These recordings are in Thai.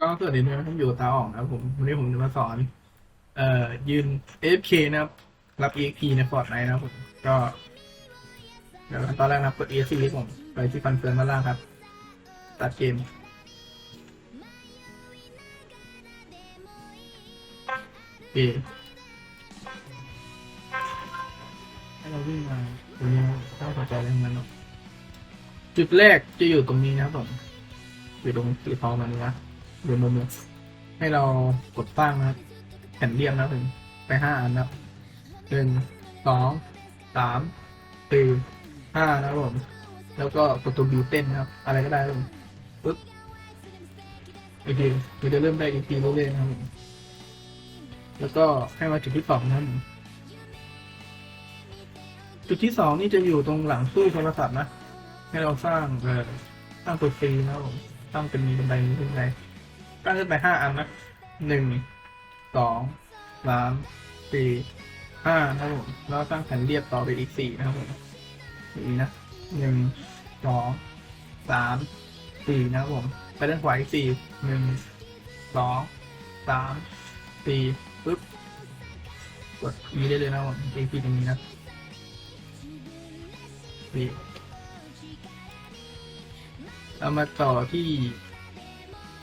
ก็สวัสดีด้วยผมอยู่กับตาอ่องนะครับผมวันนี้ผมจะมาสอน เอ่อ ยืน AFK นะครับ รับ EXP ใน Fortnite นะครับผมก็เดี๋ยวตอนแรกนะครับกด ESC ผมไปที่ฟันเฟืองด้านล่างครับ ตัดเกม โอเคให้เราวิ่งมาตรงนี้นะถ้าสนใจเรื่องนั้นเนาะจุดแรกจะอยู่ตรงนี้นะครับผมอยู่ตรงสีทองมันนะเดินมุมนี้ให้เรากดตั้งนะครับแผ่นเรียงนะครับผมไปห้าอันนะหนึ่งสองสามสี่ห้านะครับผม แล้วก็กดตัวบิวเต้นนะครับ อะไรก็ได้ครับปึ๊บโอเคเราจะเริ่มได้อีกทีเรื่อยๆนะครับผม แล้วก็ให้มาจุดที่สองนะครับผมจุดที่สองนี่จะอยู่ตรงหลังตู้โทรศัพท์นะ ให้เราสร้างเอ่อสร้างตัวฟรีนะครับผมตั้งเป็นมีบันไดนี้ขึ้นไปตั้งขึ้นไปห้าอันนะหนึ่งสองสามสี่ห้านะครับผมแล้วตั้งแผ่นเรียบต่อไปอีกสี่นะครับผมอย่นี้นะหนึ่งสองสามสี่นะครับผม ไปด้านขวาอีกสี่หนึ่งสองสามสี่ ปึ๊บกดอีได้เลยนะผมอีกทีตรงนี้นะสี่เรามาต่อที่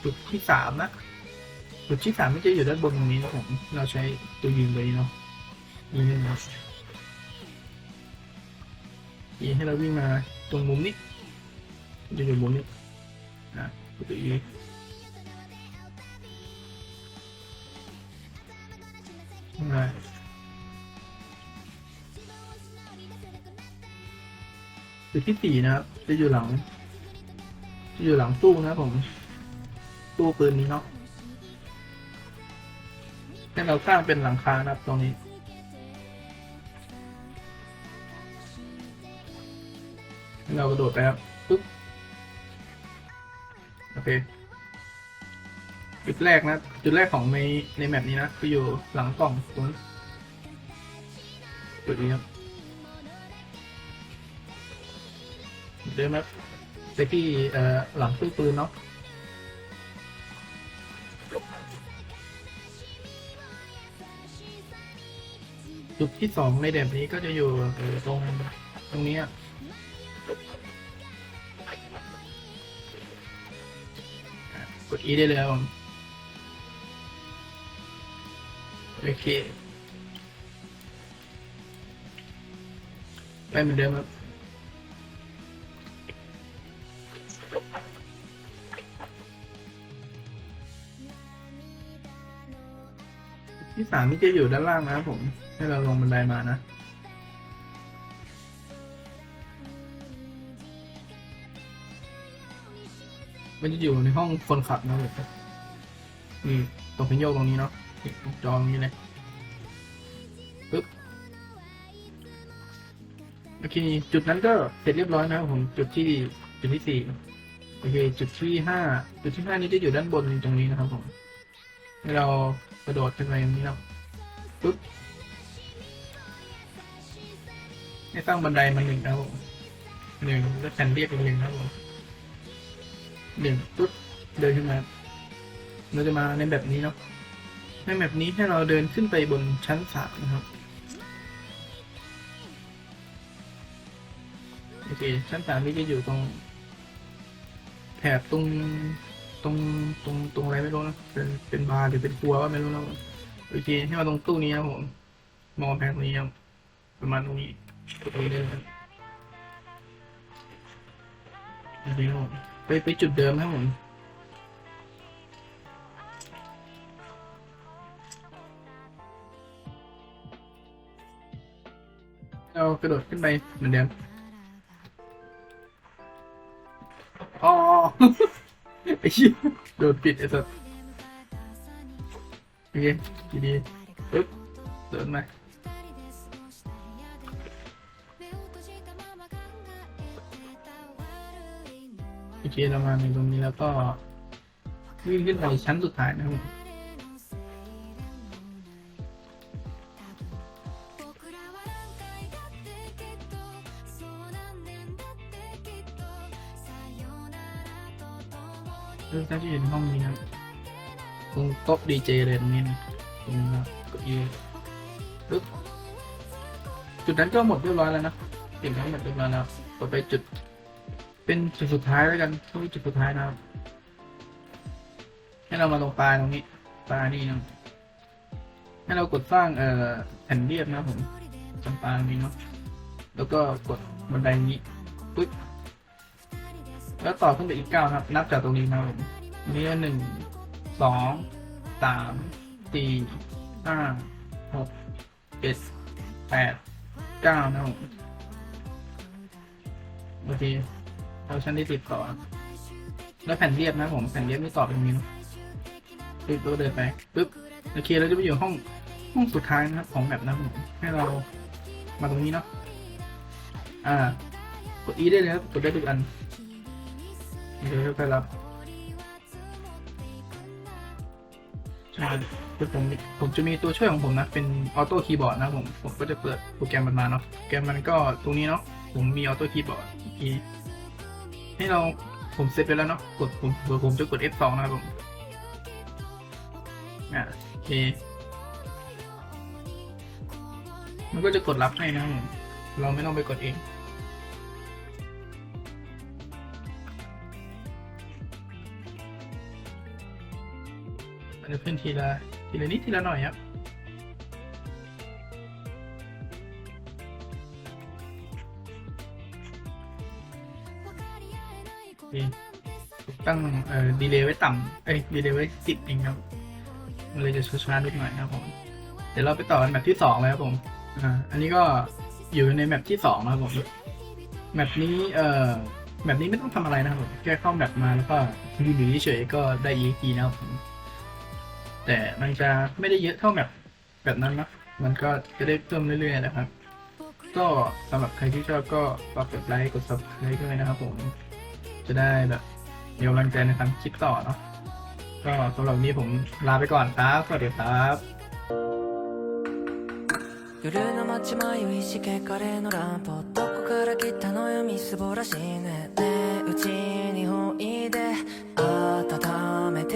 จุดที่สามนะจุดที่สามไม่จะอยู่ด้านบนตรงนี้นะผมเราใช้ตัวยืนเลยเนาะยืนนะยีให้เราวิ่งมาตรงมุมนี้จะอยู่มุมนี้นะตัวยี ได้จุดที่สี่นะครับ จะอยู่หลังอยู่หลังตู้นะผม ตู้ปืนนี้เนาะให้เราสร้างเป็นหลังคานะครับตรงนี้เรากระโดดไปครับ ปึ๊บ โอเค จุดแรกนะ จุดแรกของในในแมปนี้นะคืออยู่หลังกล่องตรงนี้จุดนี้ครับเดินครับไปที่เอ่อหลังตู้ปืนเนาะจุดที่สองในแบบนี้ก็จะอยู่ตรงตรงนี้กด E ได้เลยครับ โอเคไปเหมือนเดิมครับที่สามนี่จะอยู่ด้านล่างนะครับผม ให้เราลงบันไดมานะ มันจะอยู่ในห้องคนขับนะผมนี่ตรงพิญโยกตรงนี้เนาะ นี่ตรงจองนี้เลยปึ๊บโอเค จุดนั้นก็เสร็จเรียบร้อยนะครับผมจุดที่จุดที่สี่โอเค จุดที่ห้าจุดที่ห้านี้จะอยู่ด้านบนตรงนี้นะครับผมให้เรากระโดดขึ้นไปตรงนี้นะปุ๊บให้สร้างบันไดมาหนึ่งนะครับผมหนึ่งแล้วแผ่นเรียบอีกหนึ่งนะครับผมหนึ่งปุ๊บเดินขึ้นมาเราจะมาในแบบนี้เนาะ ในแบบนี้ให้เราเดินขึ้นไปบนชั้นสามนะครับ โอเค ชั้นสามนี้จะอยู่ตรง แถบตรงตรงตรงตรงอะไรไม่รู้นะเป็นเป็นบาร์หรือเป็นครัวก็ไม่รู้นะโอเคให้มาตรงตู้นี้ครับผมมองแพงตรงนี้ครับประมาณตรงนี้ตรงนี้เลยครับโอเคครับผมไปไปจุดเดิมครับผม เรากระโดดขึ้นไปเหมือนเดิมอ๋อไอ้เหี้โดนปิดไอ้สัสโอเคทีนี้ปึ๊บเดินมาโอเคเรามาในตรงนี้แล้วก็วิ่งขึ้นไปชั้นสุดท้ายนะครับ เรื่องที่อยู่ในห้องนี้นะตรงโต๊ะดีเจเลยตรงนี้นะตรงนี้นะก็ยีปึ๊บจุดนั้นก็หมดเรียบร้อยแล้วนะเก็บทั้งหมดเรียบร้อยแล้วต่อไปจุด เป็นจุดสุดท้ายแล้วกันตรงจุดสุดท้ายนะครับให้เรามาลงปลายตรงนี้ปลายนี่นะให้เรากดสร้างเอ่อแผ่นเรียบนะผมจำปลายนี้เนาะแล้วก็กดบันไดนี้ปึ๊บ แล้วต่อขึ้นไปอีกเก้าครับ นับจากตรงนี้นะครับผมนี่หนึ่งสองสามสี่ห้าหกเจ็ดแปดเก้านะครับผมโอเคเราชั้นที่ติดต่อ แล้วแผ่นเรียบนะผมแผ่นเรียบนี่ต่อเป็นอย่างนี้เนอะปึ๊บแล้วเดินไปปึ๊บโอเคเราจะไปอยู่ห้องห้องสุดท้ายนะครับ ของแบบนะครับผมให้เรามาตรงนี้เนาะอ่ากด E ได้เลยครับกดได้ทุกอัน เดี๋ยวไปรับใช่คือผมผมจะมีตัวช่วยของผมนะ เป็นออโต้คีย์บอร์ดนะผมผมก็จะเปิดโปรแกรมมันมาเนาะโปรแกรมมันก็ตรงนี้เนาะผมมีออโต้คีย์บอร์ดอีให้เราผมเซตไปแล้วเนาะกดผมเดี๋ยวผมจะกด F2 นะครับผมอะโอเคมันก็จะกดรับให้นะผมเราไม่ต้องไปกดเอง จะขึ้นทีละทีละนิดทีละหน่อยครับนี่ตั้งเอ่อดีเลย์ไว้ต่ำเอ้ยดีเลย์ไว้สิบเองครับ มันเลยจะช้าๆนิดหน่อยนะครับผม เดี๋ยวเราไปต่อกันแมปที่สองเลยครับผม อ่า อันนี้ก็อยู่ในแมปที่สองนะครับผม แมปนี้เอ่อแมปนี้ไม่ต้องทำอะไรนะครับผมแค่เข้าแมปมาแล้วก็อยู่เฉยๆก็ได้ EXP นะครับผม แต่มันจะไม่ได้เยอะเท่าแบบแบบนั้นนะมันก็จะได้เพิ่มเรื่อยๆนะครับ ก็สำหรับใครที่ชอบก็ฝากกดไลค์กด subscribe ด้วยนะครับผม จะได้แบบเดี๋ยวรังใจในการคลิปต่อเนาะก็สำหรับนี้ผมลาไปก่อนครับ สวัสดีครับ夜の街迷いしけカレのランどこから来たのよみすぼらしいねねうちにおいで温めて